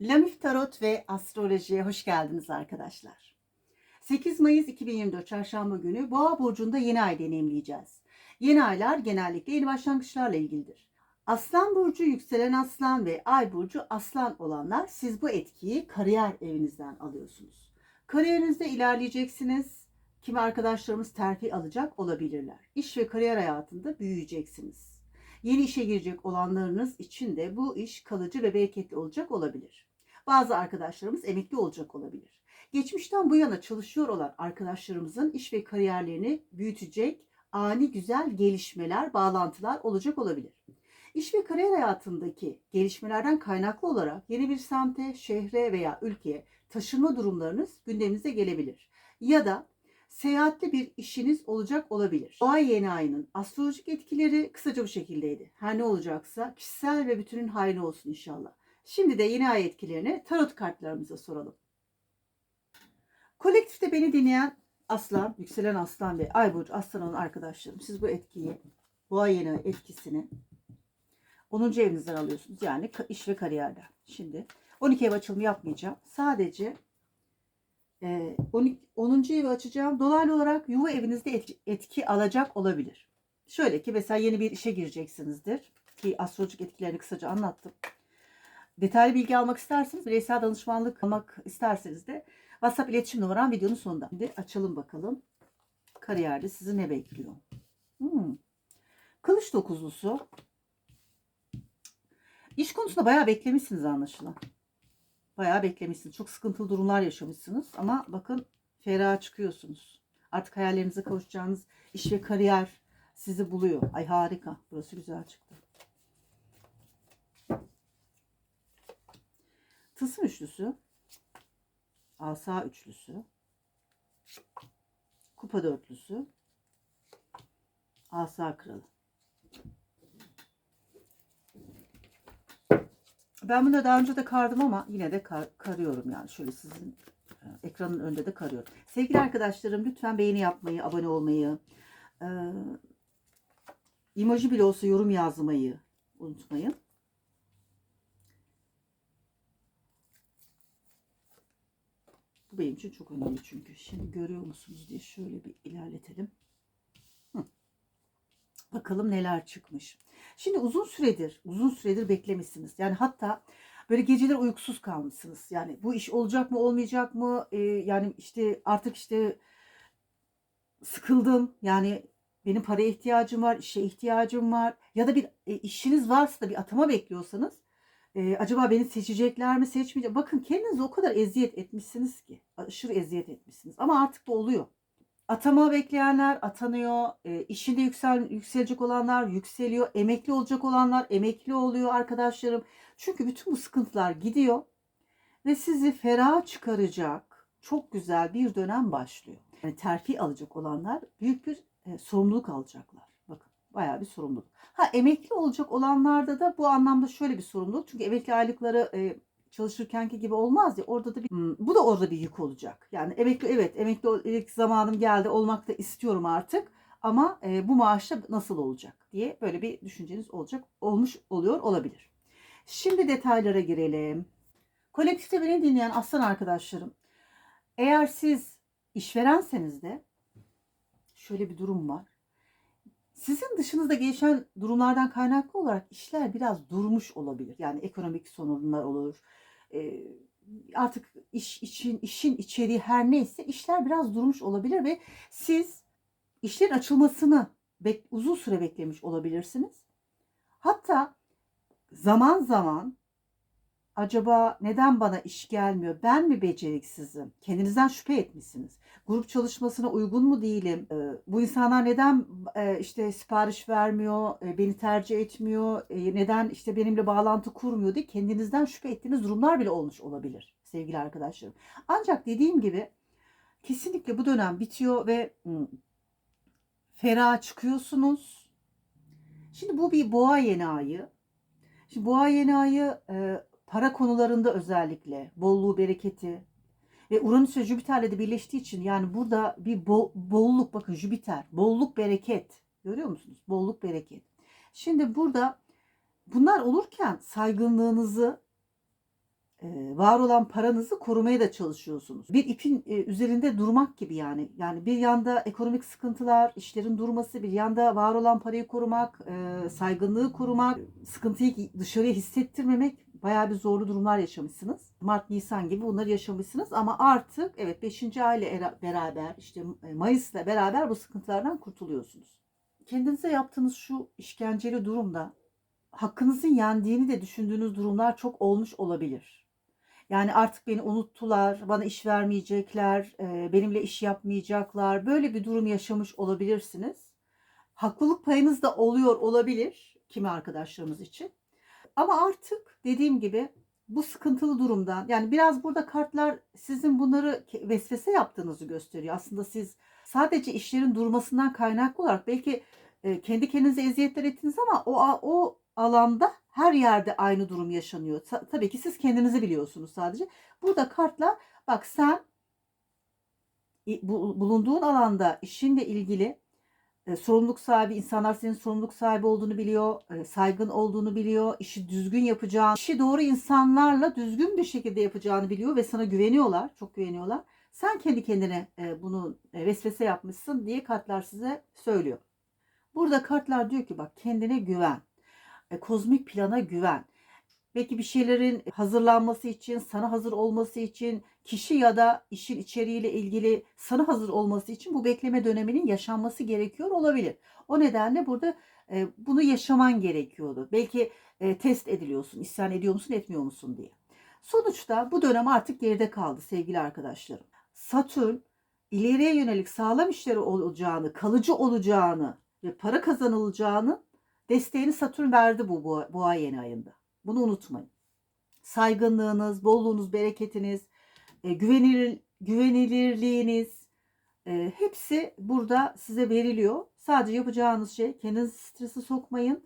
Lamif Tarot ve Astroloji'ye hoş geldiniz arkadaşlar. 8 Mayıs 2024 Çarşamba günü Boğa Burcu'nda yeni ay deneyimleyeceğiz. Yeni aylar genellikle yeni başlangıçlarla ilgilidir. Aslan Burcu, yükselen aslan ve ay burcu aslan olanlar siz bu etkiyi kariyer evinizden alıyorsunuz. Kariyerinizde ilerleyeceksiniz. Kimi arkadaşlarımız terfi alacak olabilirler. İş ve kariyer hayatında büyüyeceksiniz. Yeni işe girecek olanlarınız için de bu iş kalıcı ve bereketli olacak olabilir. Bazı arkadaşlarımız emekli olacak olabilir. Geçmişten bu yana çalışıyor olan arkadaşlarımızın iş ve kariyerlerini büyütecek ani güzel gelişmeler, bağlantılar olacak olabilir. İş ve kariyer hayatındaki gelişmelerden kaynaklı olarak yeni bir semte, şehre veya ülkeye taşınma durumlarınız gündeminize gelebilir. Ya da seyahatli bir işiniz olacak olabilir. Boğa yeni ayının astrolojik etkileri kısaca bu şekildeydi. Her ne olacaksa kişisel ve bütünün hayrına olsun inşallah. Şimdi de yeni ay etkilerini tarot kartlarımıza soralım. Kolektifte beni dinleyen aslan, yükselen aslan ve ay burcu aslan olan arkadaşlarım siz bu etkiyi, yeni ay etkisini 10. evinizden alıyorsunuz. Yani iş ve kariyerden. Şimdi 12 ev açılımı yapmayacağım. Sadece e, 12, 10. evi açacağım. Dolaylı olarak yuva evinizde etki, etki alacak olabilir. Şöyle ki mesela yeni bir işe gireceksinizdir. Ki astrolojik etkilerini kısaca anlattım. Detaylı bilgi almak isterseniz, bireysel danışmanlık almak isterseniz de WhatsApp iletişim numaram videonun sonunda. Şimdi açalım bakalım. Kariyerde sizi ne bekliyor? Hmm. Kılıç dokuzlusu. İş konusunda bayağı beklemişsiniz anlaşılan. Bayağı beklemişsiniz. Çok sıkıntılı durumlar yaşamışsınız ama bakın ferah çıkıyorsunuz. Artık hayallerinize kavuşacağınız iş ve kariyer sizi buluyor. Ay harika. Burası güzel çıktı. Tılsım üçlüsü. Asa üçlüsü. Kupa dörtlüsü. Asa kralı. Ben bunu daha önce de kardım ama yine de kar- karıyorum yani. Şöyle sizin e, ekranın önünde de karıyorum. Sevgili arkadaşlarım lütfen beğeni yapmayı, abone olmayı, e, emoji bile olsa yorum yazmayı unutmayın. Bu benim için çok önemli çünkü. Şimdi görüyor musunuz diye şöyle bir ilerletelim. Bakalım neler çıkmış. Şimdi uzun süredir, uzun süredir beklemişsiniz. Yani hatta böyle geceler uykusuz kalmışsınız. Yani bu iş olacak mı, olmayacak mı? Ee, yani işte artık işte sıkıldım. Yani benim paraya ihtiyacım var, işe ihtiyacım var. Ya da bir e, işiniz varsa da bir atama bekliyorsanız e, acaba beni seçecekler mi, seçmeyecek? Bakın kendinize o kadar eziyet etmişsiniz ki. Aşırı eziyet etmişsiniz. Ama artık da oluyor. Atama bekleyenler atanıyor. E, işinde yüksel, yükselecek olanlar yükseliyor. Emekli olacak olanlar emekli oluyor arkadaşlarım. Çünkü bütün bu sıkıntılar gidiyor. Ve sizi ferah çıkaracak çok güzel bir dönem başlıyor. Yani terfi alacak olanlar büyük bir e, sorumluluk alacaklar. Bakın bayağı bir sorumluluk. Ha emekli olacak olanlarda da bu anlamda şöyle bir sorumluluk. Çünkü emekli aylıkları e, çalışırkenki gibi olmaz ya orada da bir Hmm, bu da orada bir yük olacak. Yani emekli evet emeklilik zamanım geldi olmak da istiyorum artık ama e, bu maaşla nasıl olacak diye böyle bir düşünceniz olacak olmuş oluyor olabilir. Şimdi detaylara girelim. Kolektifte beni dinleyen aslan arkadaşlarım eğer siz işverenseniz de şöyle bir durum var. Sizin dışınızda gelişen durumlardan kaynaklı olarak işler biraz durmuş olabilir. Yani ekonomik sorunlar olur. Ee, artık iş için işin içeriği her neyse işler biraz durmuş olabilir ve siz işlerin açılmasını uzun süre beklemiş olabilirsiniz. Hatta zaman zaman acaba neden bana iş gelmiyor? Ben mi beceriksizim? Kendinizden şüphe etmişsiniz. Grup çalışmasına uygun mu değilim? Ee, bu insanlar neden e, işte sipariş vermiyor, e, beni tercih etmiyor, e, neden işte benimle bağlantı kurmuyor diye kendinizden şüphe ettiğiniz durumlar bile olmuş olabilir sevgili arkadaşlarım. Ancak dediğim gibi kesinlikle bu dönem bitiyor ve hmm, ferah çıkıyorsunuz. Şimdi bu bir boğa yeni ayı. Şimdi boğa yeni ayı para konularında özellikle bolluğu, bereketi ve Uranüs ve Jüpiter'le de birleştiği için yani burada bir bol, bolluk bakın Jüpiter, bolluk, bereket. Görüyor musunuz? Bolluk, bereket. Şimdi burada bunlar olurken saygınlığınızı e, var olan paranızı korumaya da çalışıyorsunuz. Bir ipin e, üzerinde durmak gibi yani. Yani bir yanda ekonomik sıkıntılar, işlerin durması, bir yanda var olan parayı korumak, e, saygınlığı korumak, sıkıntıyı dışarıya hissettirmemek bayağı bir zorlu durumlar yaşamışsınız. Mart, Nisan gibi bunları yaşamışsınız ama artık evet 5. ayla era- beraber işte e, Mayıs'la beraber bu sıkıntılardan kurtuluyorsunuz. Kendinize yaptığınız şu işkenceli durumda hakkınızın yendiğini de düşündüğünüz durumlar çok olmuş olabilir. Yani artık beni unuttular, bana iş vermeyecekler, e, benimle iş yapmayacaklar. Böyle bir durum yaşamış olabilirsiniz. Haklılık payınız da oluyor olabilir kimi arkadaşlarımız için. Ama artık dediğim gibi bu sıkıntılı durumdan yani biraz burada kartlar sizin bunları vesvese yaptığınızı gösteriyor. Aslında siz sadece işlerin durmasından kaynaklı olarak belki e, kendi kendinize eziyetler ettiniz ama o o alanda her yerde aynı durum yaşanıyor. Ta- tabii ki siz kendinizi biliyorsunuz sadece. Burada kartlar bak sen bulunduğun alanda işinle ilgili e, sorumluluk sahibi insanlar senin sorumluluk sahibi olduğunu biliyor, e, saygın olduğunu biliyor, işi düzgün yapacağını, işi doğru insanlarla düzgün bir şekilde yapacağını biliyor ve sana güveniyorlar, çok güveniyorlar. Sen kendi kendine e, bunu e, vesvese yapmışsın diye kartlar size söylüyor. Burada kartlar diyor ki bak kendine güven, kozmik plana güven. Belki bir şeylerin hazırlanması için, sana hazır olması için, kişi ya da işin içeriğiyle ilgili sana hazır olması için bu bekleme döneminin yaşanması gerekiyor olabilir. O nedenle burada e, bunu yaşaman gerekiyordu. Belki e, test ediliyorsun, isyan ediyor musun, etmiyor musun diye. Sonuçta bu dönem artık geride kaldı sevgili arkadaşlarım. Satürn ileriye yönelik sağlam işleri olacağını, kalıcı olacağını ve para kazanılacağını desteğini Satürn verdi bu, ay yeni ayında. Bunu unutmayın. Saygınlığınız, bolluğunuz, bereketiniz, e, güvenilir, güvenilirliğiniz e, hepsi burada size veriliyor. Sadece yapacağınız şey kendinizi strese sokmayın.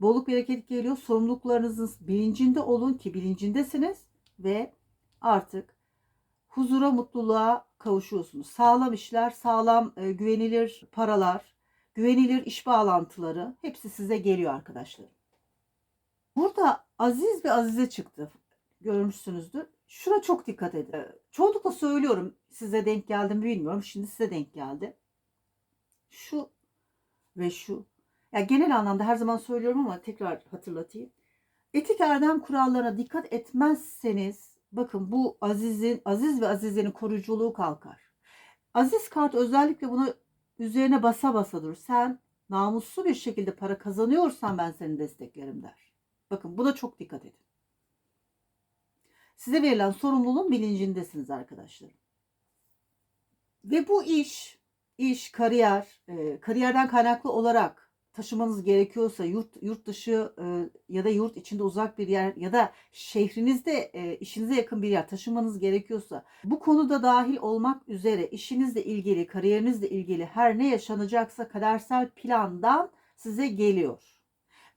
Bolluk bereket geliyor. Sorumluluklarınızın bilincinde olun ki bilincindesiniz ve artık huzura, mutluluğa kavuşuyorsunuz. Sağlam işler, sağlam e, güvenilir paralar, güvenilir iş bağlantıları hepsi size geliyor arkadaşlar. Burada Aziz ve Azize çıktı. Görmüşsünüzdür. Şuna çok dikkat edin. Ee, Çoğunlukla söylüyorum size denk geldi mi bilmiyorum. Şimdi size denk geldi. Şu ve şu. Ya genel anlamda her zaman söylüyorum ama tekrar hatırlatayım. Etik erdem kurallarına dikkat etmezseniz bakın bu Aziz'in Aziz ve Azize'nin koruyuculuğu kalkar. Aziz kart özellikle bunu üzerine basa basa dur. Sen namuslu bir şekilde para kazanıyorsan ben seni desteklerim der. Bakın buna çok dikkat edin. Size verilen sorumluluğun bilincindesiniz arkadaşlar. Ve bu iş, iş, kariyer, e, kariyerden kaynaklı olarak taşımanız gerekiyorsa yurt yurt dışı e, ya da yurt içinde uzak bir yer ya da şehrinizde e, işinize yakın bir yer taşımanız gerekiyorsa bu konuda dahil olmak üzere işinizle ilgili, kariyerinizle ilgili her ne yaşanacaksa kadersel plandan size geliyor.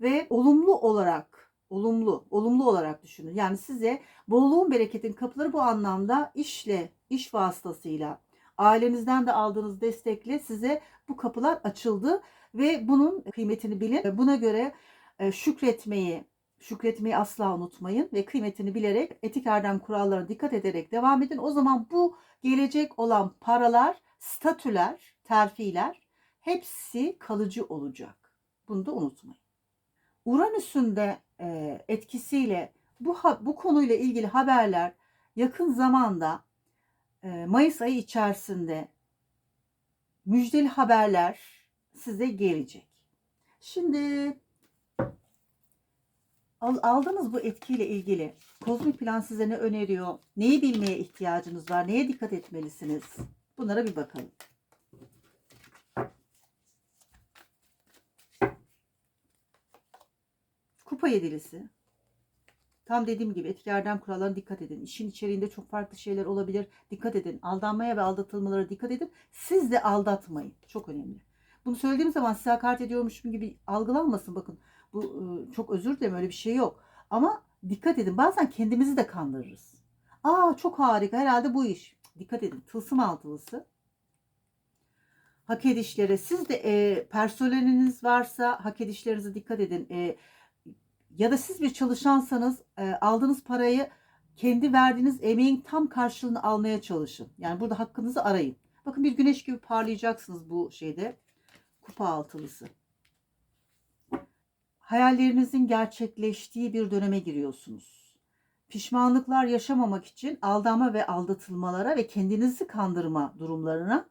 Ve olumlu olarak, olumlu, olumlu olarak düşünün. Yani size bolluğun bereketin kapıları bu anlamda işle, iş vasıtasıyla, ailenizden de aldığınız destekle size bu kapılar açıldı ve bunun kıymetini bilin. Buna göre e, şükretmeyi, şükretmeyi asla unutmayın ve kıymetini bilerek etik erdem kurallarına dikkat ederek devam edin. O zaman bu gelecek olan paralar, statüler, terfiler hepsi kalıcı olacak. Bunu da unutmayın. Uranüs'ün de e, etkisiyle bu bu konuyla ilgili haberler yakın zamanda e, Mayıs ayı içerisinde müjdeli haberler size gelecek. Şimdi al- aldığınız bu etkiyle ilgili kozmik plan size ne öneriyor? Neyi bilmeye ihtiyacınız var? Neye dikkat etmelisiniz? Bunlara bir bakalım. Kupa yedilisi. Tam dediğim gibi etki erdem kurallarına dikkat edin. İşin içeriğinde çok farklı şeyler olabilir. Dikkat edin. Aldanmaya ve aldatılmalara dikkat edin. Siz de aldatmayın. Çok önemli. Bunu söylediğim zaman size hakaret ediyormuşum gibi algılanmasın. Bakın bu e, çok özür dilerim öyle bir şey yok. Ama dikkat edin. Bazen kendimizi de kandırırız. Aa çok harika herhalde bu iş. Dikkat edin. Tılsım altılısı. Hak edişlere. Siz de e, personeliniz varsa hak edişlerinize dikkat edin. E, ya da siz bir çalışansanız e, aldığınız parayı kendi verdiğiniz emeğin tam karşılığını almaya çalışın. Yani burada hakkınızı arayın. Bakın bir güneş gibi parlayacaksınız bu şeyde. Kupa altılısı. Hayallerinizin gerçekleştiği bir döneme giriyorsunuz. Pişmanlıklar yaşamamak için aldama ve aldatılmalara ve kendinizi kandırma durumlarına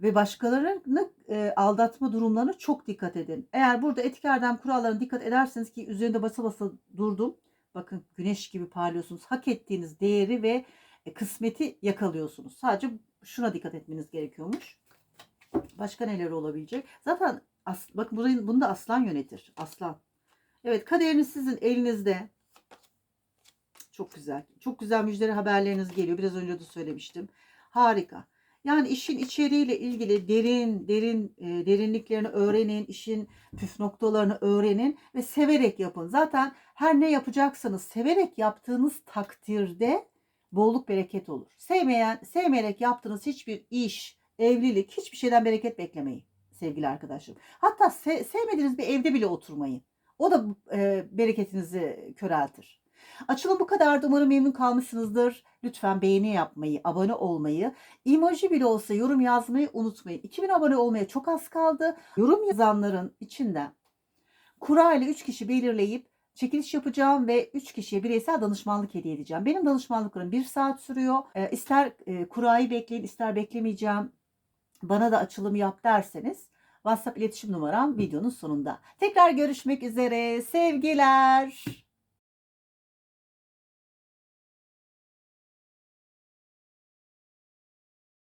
ve başkalarını e, aldatma durumlarına çok dikkat edin. Eğer burada etki erdem kurallarına dikkat ederseniz ki üzerinde basa basa durdum. Bakın güneş gibi parlıyorsunuz. Hak ettiğiniz değeri ve e, kısmeti yakalıyorsunuz. Sadece şuna dikkat etmeniz gerekiyormuş. Başka neler olabilecek? Zaten as, bakın burayı, bunu da aslan yönetir. Aslan. Evet kaderiniz sizin elinizde. Çok güzel. Çok güzel müjdeli haberleriniz geliyor. Biraz önce de söylemiştim. Harika. Yani işin içeriğiyle ilgili derin derin e, derinliklerini öğrenin, işin püf noktalarını öğrenin ve severek yapın. Zaten her ne yapacaksanız severek yaptığınız takdirde bolluk bereket olur. Sevmeyen, sevmeyerek yaptığınız hiçbir iş, evlilik, hiçbir şeyden bereket beklemeyin sevgili arkadaşlarım. Hatta se- sevmediğiniz bir evde bile oturmayın. O da e, bereketinizi köreltir. Açılım bu kadardı. Umarım memnun kalmışsınızdır. Lütfen beğeni yapmayı, abone olmayı, emoji bile olsa yorum yazmayı unutmayın. 2000 abone olmaya çok az kaldı. Yorum yazanların içinden kura ile 3 kişi belirleyip çekiliş yapacağım ve 3 kişiye bireysel danışmanlık hediye edeceğim. Benim danışmanlıklarım 1 saat sürüyor. E, ister e, kurayı bekleyin, ister beklemeyeceğim. Bana da açılım yap derseniz WhatsApp iletişim numaram videonun sonunda. Tekrar görüşmek üzere. Sevgiler.